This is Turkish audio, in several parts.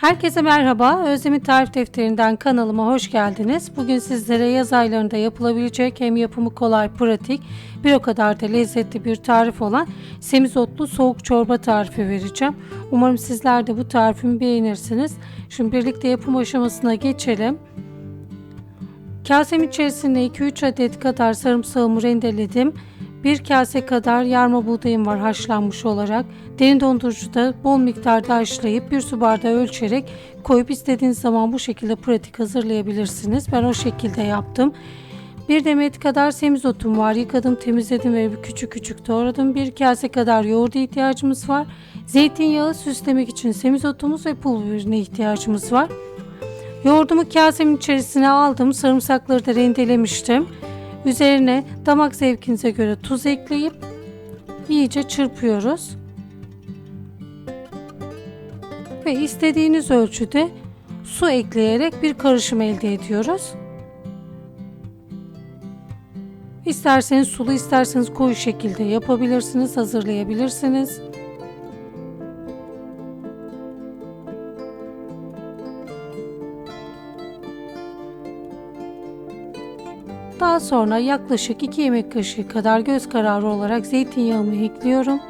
Herkese merhaba. Özlem'in Tarif Defterinden kanalıma hoş geldiniz. Bugün sizlere yaz aylarında yapılabilecek hem yapımı kolay, pratik, bir o kadar da lezzetli bir tarif olan semizotlu soğuk çorba tarifi vereceğim. Umarım sizler de bu tarifimi beğenirsiniz. Şimdi birlikte yapım aşamasına geçelim. Kasemin içerisine 2-3 adet kadar sarımsağımı rendeledim. Bir kase kadar yarma buğdayım var haşlanmış olarak. Derin dondurucuda bol miktarda haşlayıp bir su bardağı ölçerek koyup istediğiniz zaman bu şekilde pratik hazırlayabilirsiniz. Ben o şekilde yaptım. Bir demet kadar semizotum var. Yıkadım, temizledim ve küçük küçük doğradım. Bir kase kadar yoğurda ihtiyacımız var. Zeytinyağı süslemek için semizotumuz ve pul biberine ihtiyacımız var. Yoğurdumu kasemin içerisine aldım. Sarımsakları da rendelemiştim. Üzerine damak zevkinize göre tuz ekleyip iyice çırpıyoruz. Ve istediğiniz ölçüde su ekleyerek bir karışım elde ediyoruz. İsterseniz sulu isterseniz koyu şekilde yapabilirsiniz, hazırlayabilirsiniz. Daha sonra yaklaşık 2 yemek kaşığı kadar göz kararı olarak zeytinyağımı ekliyorum.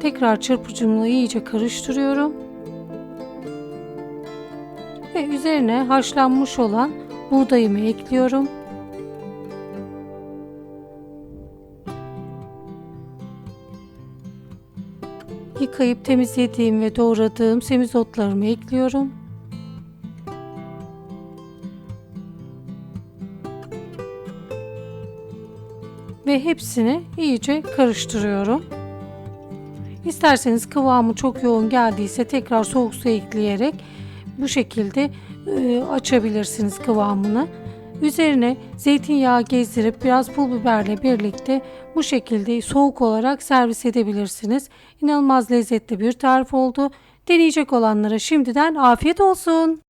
Tekrar çırpıcımla iyice karıştırıyorum. Ve üzerine haşlanmış olan buğdayımı ekliyorum. Yıkayıp temizlediğim ve doğradığım semizotlarımı ekliyorum. Ve hepsini iyice karıştırıyorum. İsterseniz kıvamı çok yoğun geldiyse tekrar soğuk su ekleyerek bu şekilde e, açabilirsiniz kıvamını. Üzerine zeytinyağı gezdirip biraz pul biberle birlikte bu şekilde soğuk olarak servis edebilirsiniz. İnanılmaz lezzetli bir tarif oldu. Deneyecek olanlara şimdiden afiyet olsun.